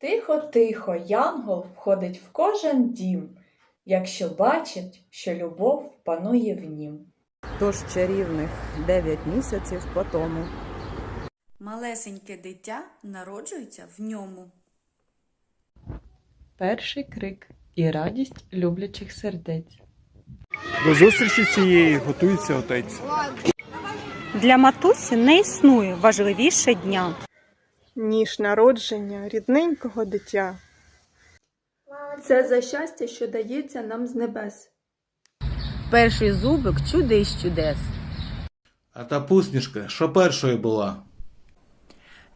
Тихо-тихо янгол входить в кожен дім, якщо бачить, що любов панує в нім. Тож чарівних дев'ять місяців по тому. Малесеньке дитя народжується в ньому. Перший крик і радість люблячих сердець. До зустрічі цієї готується отець. Для матусі не існує важливіше дня. Ніж народження рідненького дитя. Це за щастя, що дається нам з небес. Перший зубик чудес чудес. А та пусмішка, що першою була?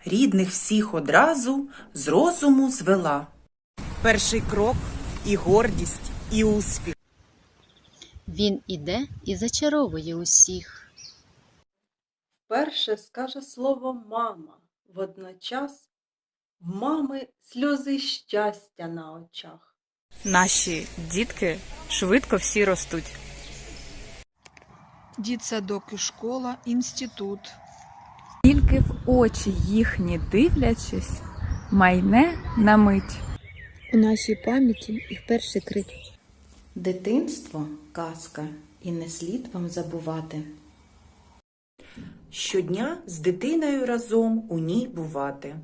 Рідних всіх одразу з розуму звела. Перший крок і гордість, і успіх. Він іде і зачаровує усіх. Перше скаже слово мама, водночас в мами сльози щастя на очах. Наші дітки швидко всі ростуть. Дітсадок і школа, інститут. Тільки в очі їхні дивлячись, майне на мить. У нашій пам'яті їх перший крик. Дитинство казка, і не слід вам забувати. Щодня з дитиною разом у ній бувати.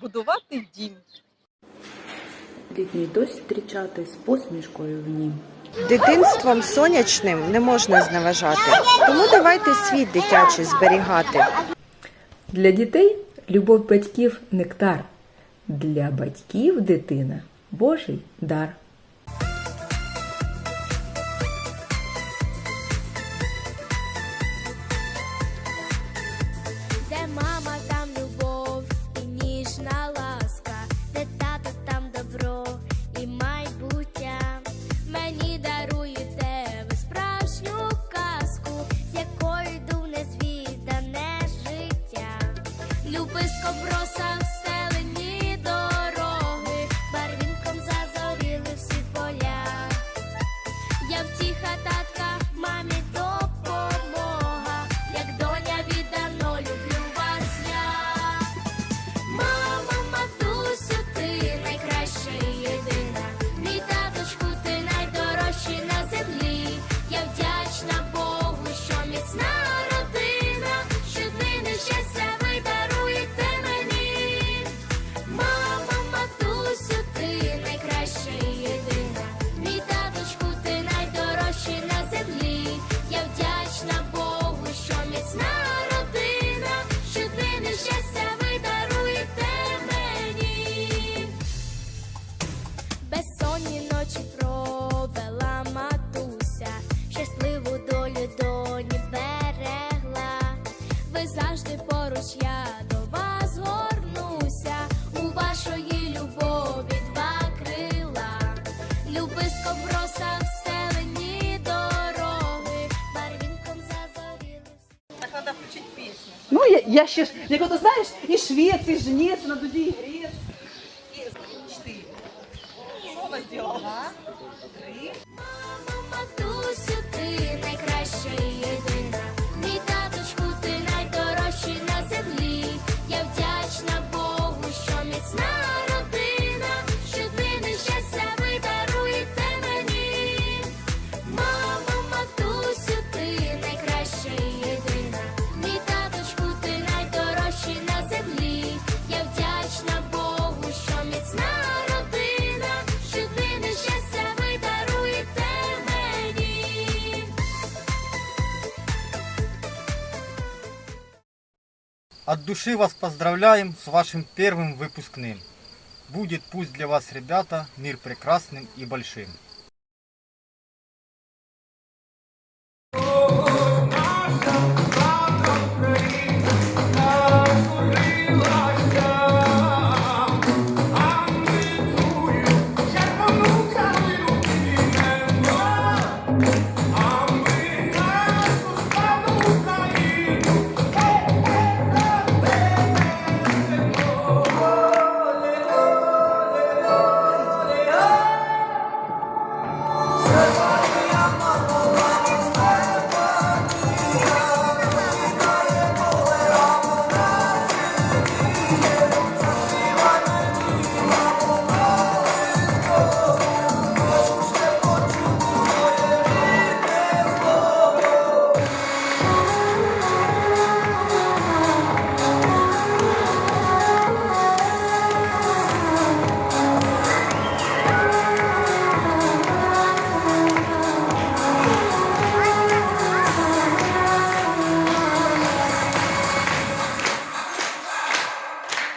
Будувати дім. Літній дощ зустрічати з посмішкою в нім. Дитинством сонячним не можна зневажати, тому давайте світ дитячий зберігати. Для дітей любов батьків нектар. Для батьків дитина Божий дар. Броса вселені дороги, барвінком зазоріли. Ну, я, я ще ж, як ото знаєш, і швець, і жнець, на дуді, і грець. От души вас поздравляем с вашим первым выпускным. Будет пусть для вас, ребята, мир прекрасным и большим.